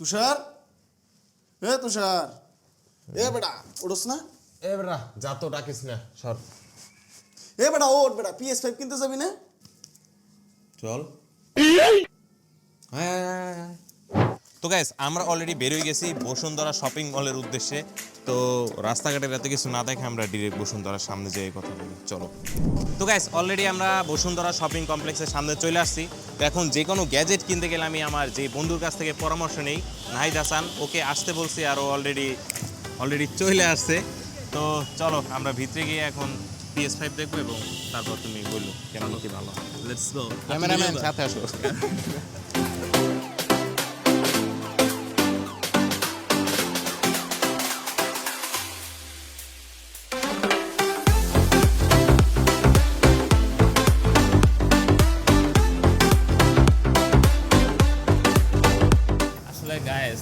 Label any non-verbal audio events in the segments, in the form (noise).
তুষার? এ তুষার। এ বেটা ওড়স না? এ বেটা যা তো ডাকিস না সর। এ বেটা ওট বেটা পিএস ফাইভ কিনতে যাবি না? চল। হ্যাঁ। তো গাইস আমরা অলরেডি বের বেরোয় গেছি বসুন্ধরা শপিং মলের উদ্দেশ্যে। তো রাস্তাঘাটের এত কিছু না দেখে আমরা ডিরেক্ট বসুন্ধরার সামনে যেয়ে কথা বলি। চলো। তো গাইস অলরেডি আমরা বসুন্ধরা শপিং কমপ্লেক্সের সামনে চলে আসছি। তো এখন যে কোনো গ্যাজেট কিনতে গেলে আমি আমার যে বন্ধুর কাছ থেকে পরামর্শ নেই নাহিদ হাসান ওকে আসতে বলছি আর অলরেডি অলরেডি চলে আসছে। তো চলো আমরা ভিতরে গিয়ে এখন পিএস ফাইভ দেখব এবং তারপর তুমি বলল কেমন কি ভালো। লেটস গো ক্যামেরাম্যান সাথে আসো। (laughs)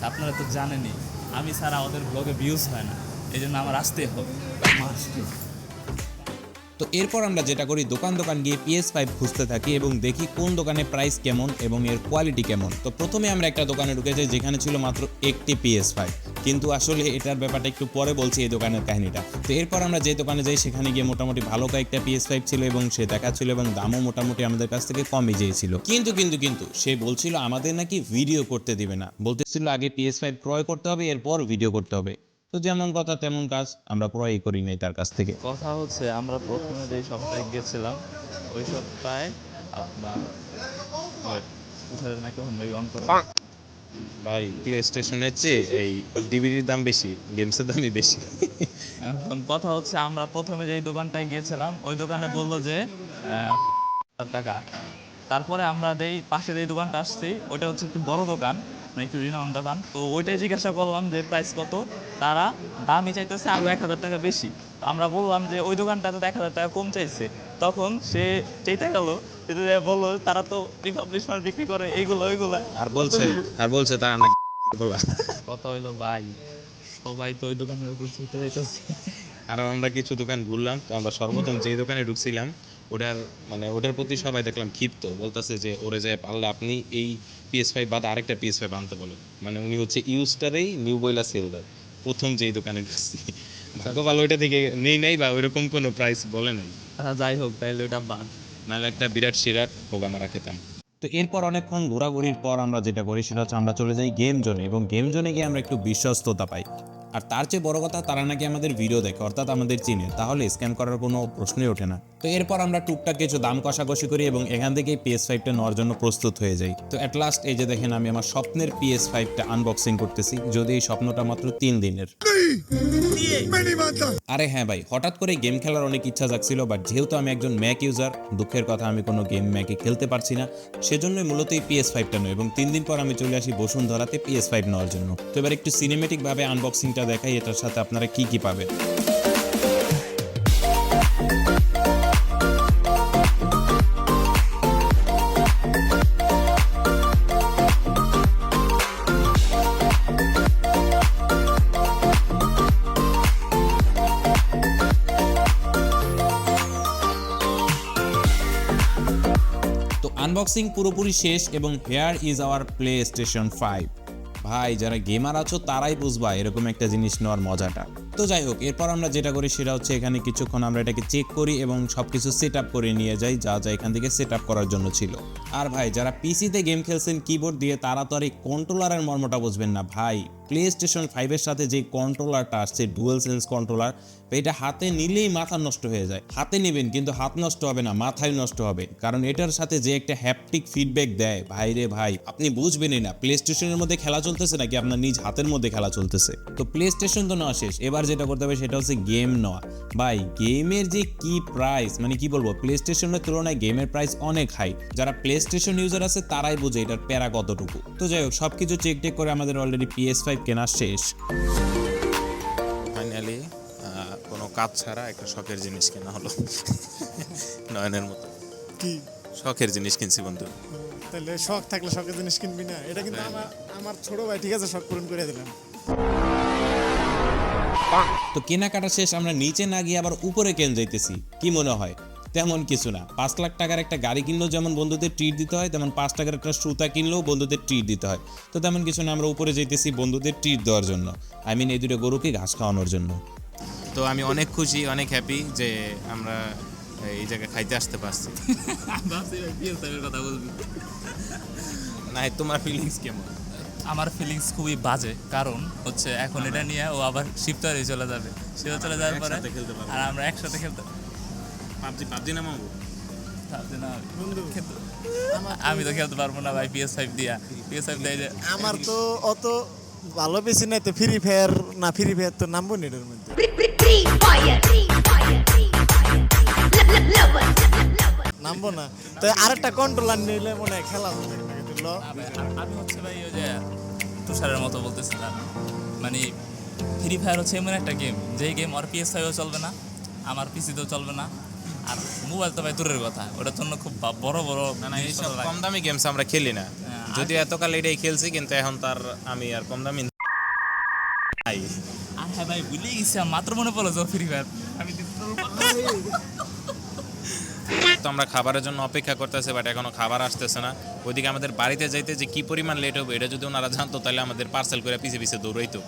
আপনারা তো জানেনই, আমি ছাড়া ওদের ব্লগে ভিউজ হয় না এই জন্য আমার আসতেই হবে. তো এরপর আমরা যেটা করি, দোকান দোকান গিয়ে পিএস ফাইভ খুঁজতে থাকি এবং দেখি কোন দোকানে প্রাইস কেমন এবং এর কোয়ালিটি কেমন। তো প্রথমে আমরা একটা দোকানে ঢুকেছি যেখানে ছিল মাত্র একটি পিএস ফাইভ কিন্তু আসলে এটার ব্যাপারটা একটু পরে বলছি এই দোকানের কাহিনীটা। তো এরপর আমরা যে দোকানে যাই, সেখানে গিয়ে মোটামুটি ভালো কয়েকটা পিএস ফাইভ ছিল এবং সে দেখাচ্ছিল এবং দামও মোটামুটি আমাদের কাছ থেকে কমই চেয়েছিল। কিন্তু কিন্তু কিন্তু সে বলছিল, আমাদের নাকি ভিডিও করতে দিবে না। বলতেছিল, আগে পিএস ফাইভ ক্রয় করতে হবে, এরপর ভিডিও করতে হবে। তো যেমন কথা তেমন কাজ আমরা ক্রয়ই করি নাই তার কাছ থেকে। কথা হচ্ছে আমরা প্রথমে যে সপ্তাহে গেছিলাম ওই সপ্তাহে আপনার ভাই প্লে স্টেশনের চেয়ে এই ডিভিডির দাম বেশি গেমসের দামই বেশি। এখন কথা হচ্ছে আমরা প্রথমে যেই দোকানটায় গিয়েছিলাম ওই দোকানে বলল যে টাকা। তারপরে আমরা যেই পাশে যেই দোকানটা আসছি ওটা হচ্ছে একটু বড় দোকান। মানে একটু তো ওইটাই জিজ্ঞাসা করলাম যে প্রাইস কত? তারা দামই চাইতেছে আরও এক হাজার টাকা বেশি। আমরা বললাম যে ওই দোকানটাতে তো এক হাজার টাকা কম চাইছে। তখন সে চেইতে গেল বলল তারা তো রিপাবলিশ মাল বিক্রি করে এইগুলো ওইগুলো। আর বলছে আর বলছে তারা না বলা কথা হইল ভাই সবাই তো ওই দোকানের উপর ছুটে যাইতেছে। আর আমরা কিছু দোকান ঘুরলাম তো আমরা সর্বপ্রথম যে দোকানে ঢুকছিলাম ওটার মানে ওটার প্রতি সবাই দেখলাম ক্ষিপ্ত বলতেছে যে ওরে যায় পারলে আপনি এই পিএস ফাইভ বাদ আরেকটা পিএস ফাইভ আনতে বলেন। মানে উনি হচ্ছে ইউজটারেই নিউ বয়লা সেল দেয় প্রথম যেই দোকানে ঢুকছি। ভাগ্য ভালো ওইটা থেকে নেই নাই বা ওইরকম কোনো প্রাইস বলে নাই। আচ্ছা, যাই হোক তাইলে ওটা বাদ। নাহলে একটা বিরাট সিরাট হোক আমরা খেতাম। তো এরপর অনেকক্ষণ ঘোরাঘুরির পর আমরা যেটা করি সেটা হচ্ছে আমরা চলে যাই গেম জোনে এবং গেম জোনে গিয়ে আমরা একটু বিশ্বস্ততা পাই। আর তার চেয়ে বড় কথা, তারা নাকি আমাদের ভিডিও দেখে, অর্থাৎ আমাদের চিনে। তাহলে স্ক্যান করার কোনো প্রশ্নই ওঠে না। তো এরপর আমরা টুকটাক কিছু দাম কষাকষি করি এবং এখান থেকেই পিএস ফাইভটা নেওয়ার জন্য প্রস্তুত হয়ে যাই। তো অ্যাট লাস্ট এই যে দেখেন, আমি আমার স্বপ্নের পিএস ফাইভটা আনবক্সিং করতেছি। যদি এই স্বপ্নটা মাত্র তিন দিনের। আরে হ্যাঁ ভাই, হঠাৎ করে গেম খেলার অনেক ইচ্ছা জাগছিল বাট যেহেতু আমি একজন ম্যাক ইউজার দুঃখের কথা আমি কোনো গেম ম্যাকে খেলতে পারছি না, সেজন্যই মূলত এই পিএস ফাইভটা নয়, এবং তিন দিন পর আমি চলে আসি বসুন্ধরাতে পিএস ফাইভ নেওয়ার জন্য। তো এবার একটু সিনেমেটিকভাবে আনবক্সিংটা দেখাই, এটার সাথে আপনারা কি কি পাবেন। আনবক্সিং পুরোপুরি শেষ এবং here is our PlayStation five ভাই, যারা গেমার আছো, তারাই বুঝবা এরকম একটা জিনিস নেওয়ার মজাটা। তো যাই হোক, এরপর আমরা যেটা করি সেটা হচ্ছে এখানে কিছুক্ষণ আমরা এটাকে চেক করি এবং সব কিছু সেট আপ করে নিয়ে যাই, যা যা এখান থেকে সেট আপ করার জন্য ছিল। আর ভাই, যারা পিসিতে গেম খেলছেন কিবোর্ড দিয়ে, তারা তো আর এই কন্ট্রোলারের মর্মটা বুঝবেন না। ভাই প্লে স্টেশন ফাইভের সাথে যে কন্ট্রোলারটা আসছে ডুয়েল সেন্স কন্ট্রোলার এটা হাতে নিলেই মাথা নষ্ট হয়ে যায়। হাতে নেবেন, কিন্তু হাত নষ্ট হবে না, মাথায় নষ্ট হবে। কারণ এটার সাথে যে একটা হ্যাপটিক ফিডব্যাক দেয়, ভাই রে ভাই, আপনি বুঝবেনই না প্লে স্টেশনের মধ্যে খেলা চলতেছে নাকি আপনার নিজ হাতের মধ্যে খেলা চলতেছে? তো প্লে স্টেশন তো নেওয়া শেষ। এবার যেটা করতে হবে, সেটা হচ্ছে গেম নেওয়া। ভাই গেমের যে কি প্রাইস মানে কি বলব প্লে স্টেশনের তুলনায় গেমের প্রাইস অনেক হাই যারা প্লে স্টেশন ইউজার আছে, তারাই বোঝে এটার প্যারা কতটুকু। তো যাই হোক, সবকিছু চেক টেক করে আমাদের অলরেডি পিএস ফাইভ কেনা শেষ। ফাইনালি কোনো কাজ ছাড়া একটা শখের জিনিস কেনা হলো। নয়নের মতো। কি? শখের জিনিস কিনছি বন্ধু। তাহলে শখ থাকলে শখের জিনিস কিনবি না। এটা কিন্তু আমার আমার ছোট ভাই ঠিক আছে শখ পূরণ করে দিলাম। তো কেনাকাটা শেষ আমরা নিচে না গিয়ে আবার উপরে কেন যাইতেছি? কি মনে হয়? তেমন কিছু না। পাঁচ লাখ টাকার একটা গাড়ি কিনলেও যেমন বন্ধুদের ট্রিট দিতে হয় তেমন পাঁচ টাকার একটা সুতা কিনলেও বন্ধুদের ট্রিট দিতে হয়। তো তেমন কিছু না আমরা উপরে যেতেছি বন্ধুদের ট্রিট দেওয়ার জন্য। আই মিন এই দুটো গরুকে ঘাস খাওয়ানোর জন্য। তো আমি অনেক খুশি অনেক হ্যাপি যে আমরা এই জায়গায় খাইতে আসতে পারছি। (laughs) কথা বলবি। না তোমার ফিলিংস কেমন? আমার ফিলিংস খুবই বাজে কারণ হচ্ছে এখন এটা নিয়ে ও আবার শিফটারে চলে যাবে। সেও চলে যাওয়ার পরে খেলতে পারব। আর আমরা একসাথে খেলতে পাবজি পাবজি না মামু? ভাবছি না, খেলতে- আমি তো খেলতে পারব না ভাই পিএস ফাইভ দিয়া। পিএস ফাইভ দিয়ে যে আমার তো অত ভালো বেশি নাই তো ফ্রি ফায়ার না ফ্রি ফায়ার তো নামবো না এটার মধ্যে. নামবো না। তো আরেকটা কন্ট্রোলার নিলে মনে হয় খেলা হবে। আমি হচ্ছে ভাই ওই যে তুষারের মতো বলতেছিলাম। মানে ফ্রি ফায়ার হচ্ছে এমন একটা গেম যেই গেম আর পিএস ফাইভও চলবে না আমার পিসিতেও চলবে না। আর মোবাইল তো ভাই দূরের কথা। ওটার জন্য খুব বড় বড় না না এইসব কম দামি গেমস আমরা খেলি না। হ্যাঁ, যদিও এতকাল এটাই খেলছি কিন্তু এখন তার আমি আর কম দামি নাই আর হ্যাঁ ভাই ভুলে গেছি মাত্র মনে পড়ল যে ফ্রি ফায়ার আমি তো আমরা খাবারের জন্য অপেক্ষা করতেছে বাট এখনও খাবার আসতেছে না। ওইদিকে আমাদের বাড়িতে যাইতে যে কি পরিমাণ লেট হবে এটা যদি ওনারা জানতো তাহলে আমাদের পার্সেল করে পিছে পিছে দৌড়াইতো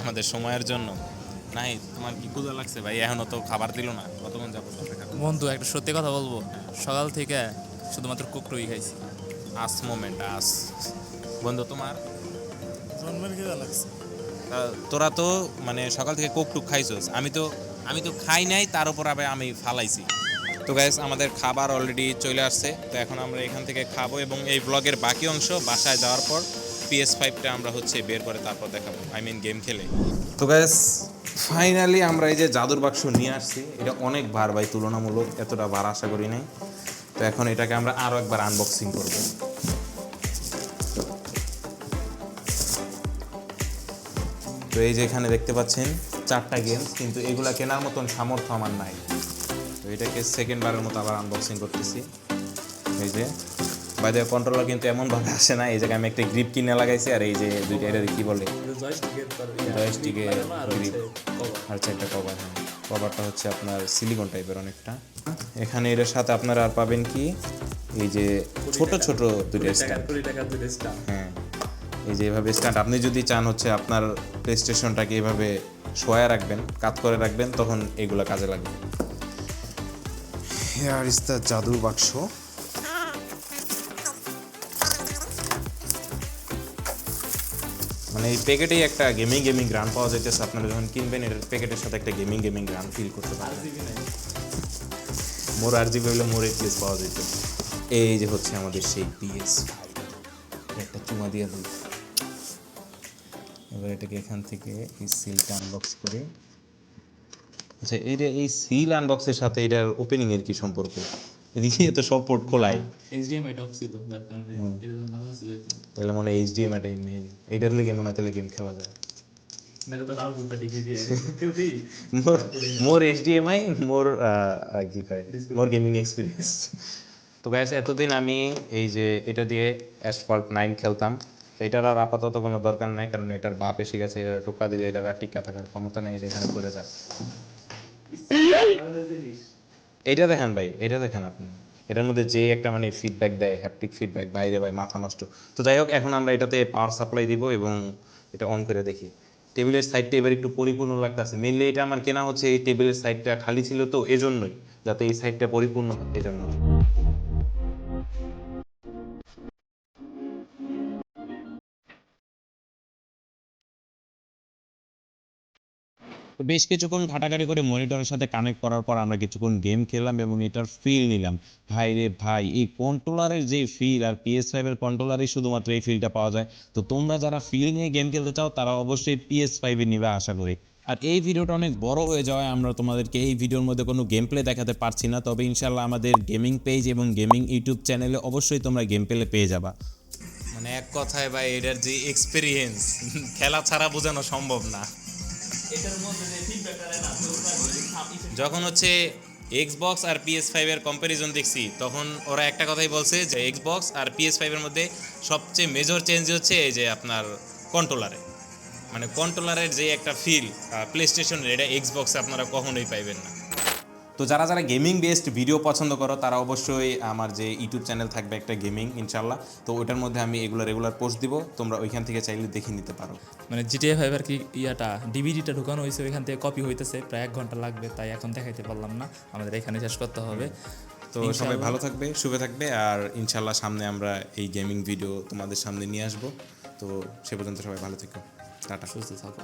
আমাদের সময়ের জন্য। নাই তোমার কি ক্ষুধা লাগছে ভাই? এখনও তো খাবার দিল না। কতক্ষণ যাব? অপেক্ষা? বন্ধু একটা সত্যি কথা বলব। সকাল থেকে শুধুমাত্র কুকরুই খাইছি। আস মোমেন্ট আস। বন্ধু তোমার? জন্মের খিদা লাগছে। তোরা তো মানে সকাল থেকে কোক টুক খাইছস। আমি তো আমি তো খাই নাই তার উপর আবার আমি ফালাইছি। তো গাইস আমাদের খাবার অলরেডি চলে আসছে। তো এখন আমরা এখান থেকে খাব এবং এই ব্লগের বাকি অংশ বাসায় যাওয়ার পর পিএস ফাইভটা আমরা হচ্ছে বের করে তারপর দেখাবো। আই মিন গেম খেলে। তো গাইস ফাইনালি আমরা এই যে জাদুর বাক্স নিয়ে আসছি, এটা অনেক বার ভাই তুলনামূলক এতটা বার আশা করি নাই। তো এখন এটাকে আমরা আরও একবার আনবক্সিং করব। তো এই যে এখানে দেখতে পাচ্ছেন, চারটা গেমস কিন্তু এগুলা কেনার মতন সামর্থ্য আমার নাই। তো এটাকে সেকেন্ড বারের মতো আবার আনবক্সিং করতেছি। এই যে বাইরে কন্ট্রোলার কিন্তু এমনভাবে আসে না, এই জায়গায় আমি একটা গ্রিপ কিনে লাগাইছি, আর এই যে দুইটা, এটা কি বলে? জয়স্টিকের গ্রিপ আর হচ্ছে একটা কভার হ্যাঁ। কভারটা হচ্ছে আপনার সিলিকন টাইপের অনেকটা। এখানে এটার সাথে আপনারা আর পাবেন কি? এই যে ছোট ছোট দুটো স্ট্যান্ড হ্যাঁ। এই যে এভাবে স্ট্যান্ড আপনি যদি চান হচ্ছে আপনার প্লে স্টেশনটাকে এভাবে শোয়া রাখবেন কাত করে রাখবেন তখন এগুলো কাজে লাগবে। হেয়ার ইজ দ্য জাদুর বাক্স। মানে এই প্যাকেটেই একটা গেমিং গেমিং গ্রান পাওয়া যাইতেছে আপনারা যখন কিনবেন এটার প্যাকেটের সাথে একটা গেমিং গেমিং গ্রান ফিল করতে পারবেন মোর আর জিবি হলে মোর প্লেস পাওয়া যেত এই যে হচ্ছে আমাদের সেই পিএস। একটা চুমা দিয়ে দিই। এবার এটাকে এখান থেকে এই সিলটা আনবক্স করে। আচ্ছা এইটা এই সিল আনবক্সের সাথে এটার ওপেনিংয়ের কি সম্পর্ক? এদিকে তো সব পোর্ট খোলাই এইচডিএমআই টপ ছিল তাহলে মনে হয় এইচডিএম এটাই মেইন এইটার লেগে মনে হয় তাহলে গেম খেলা যায়। মোর এইচডিএমআই মোর কি কয় মোর গেমিং এক্সপিরিয়েন্স তো গাইস এতদিন আমি এই যে এটা দিয়ে অ্যাসফল্ট নাইন খেলতাম। এটার আর আপাতত কোনো দরকার নাই কারণ এটার বাপ এসে গেছে এটা টোকা দিলে এটার আর টিকা থাকার ক্ষমতা নেই এটা এখানে পড়ে যায়। এটা দেখেন ভাই এটা দেখেন আপনি। এটার মধ্যে যে একটা মানে ফিডব্যাক দেয় হ্যাপটিক ফিডব্যাক বাইরে ভাই, মাথা নষ্ট। তো যাই হোক, এখন আমরা এটাতে পাওয়ার সাপ্লাই দিব এবং এটা অন করে দেখি। টেবিলের সাইডটা এবার একটু পরিপূর্ণ লাগতেছে। মেনলি এটা আমার কেনা হচ্ছে এই টেবিলের সাইডটা খালি ছিল তো, এজন্যই। যাতে এই সাইডটা পরিপূর্ণ হয়, এজন্য। তো বেশ কিছুক্ষণ ঘাটাঘাটি করে মনিটরের সাথে কানেক্ট করার পর আমরা কিছুক্ষণ গেম খেললাম এবং এটার ফিল নিলাম। ভাই রে ভাই, এই কন্ট্রোলারের যে ফিল আর পিএস ফাইভের কন্ট্রোলারেই শুধুমাত্র এই ফিলটা পাওয়া যায়। তো তোমরা যারা ফিল নিয়ে গেম খেলতে চাও, তারা অবশ্যই পিএস ফাইভে নিবে আশা করি। আর এই ভিডিওটা অনেক বড় হয়ে যাওয়ায় আমরা তোমাদেরকে এই ভিডিওর মধ্যে কোনো গেম প্লে দেখাতে পারছি না। তবে ইনশাল্লাহ আমাদের গেমিং পেজ এবং গেমিং ইউটিউব চ্যানেলে অবশ্যই তোমরা গেম প্লে পেয়ে যাবা। মানে এক কথায় ভাই, এটার যে এক্সপিরিয়েন্স খেলা ছাড়া বোঝানো সম্ভব না। যখন হচ্ছে এক্স বক্স আর পিএস ফাইভের কম্প্যারিজন দেখছি, তখন ওরা একটা কথাই বলছে যে এক্স বক্স আর পিএস ফাইভের মধ্যে সবচেয়ে মেজর চেঞ্জ হচ্ছে এই যে আপনার কন্ট্রোলারে মানে কন্ট্রোলারের যে একটা ফিল প্লে স্টেশনের এটা এক্স বক্সে আপনারা কখনোই পাইবেন না। তো যারা যারা গেমিং বেসড ভিডিও পছন্দ করো তারা অবশ্যই আমার যে ইউটিউব চ্যানেল থাকবে একটা গেমিং ইনশাল্লাহ তো ওটার মধ্যে আমি এগুলো রেগুলার পোস্ট দিব তোমরা ওইখান থেকে চাইলে দেখে নিতে পারো। মানে জিটিএ ফাইভ আর কি ইয়াটা ডিভিডিটা ঢুকানো হয়েছে ওইখান থেকে কপি হইতেছে প্রায় এক ঘণ্টা লাগবে তাই এখন দেখাইতে পারলাম না। আমাদের এখানে শেষ করতে হবে। তো সবাই ভালো থাকবে শুভে থাকবে আর ইনশাল্লাহ সামনে আমরা এই গেমিং ভিডিও তোমাদের সামনে নিয়ে আসব। তো সে পর্যন্ত সবাই ভালো থেকো। টাটা। সুস্থ থাকো।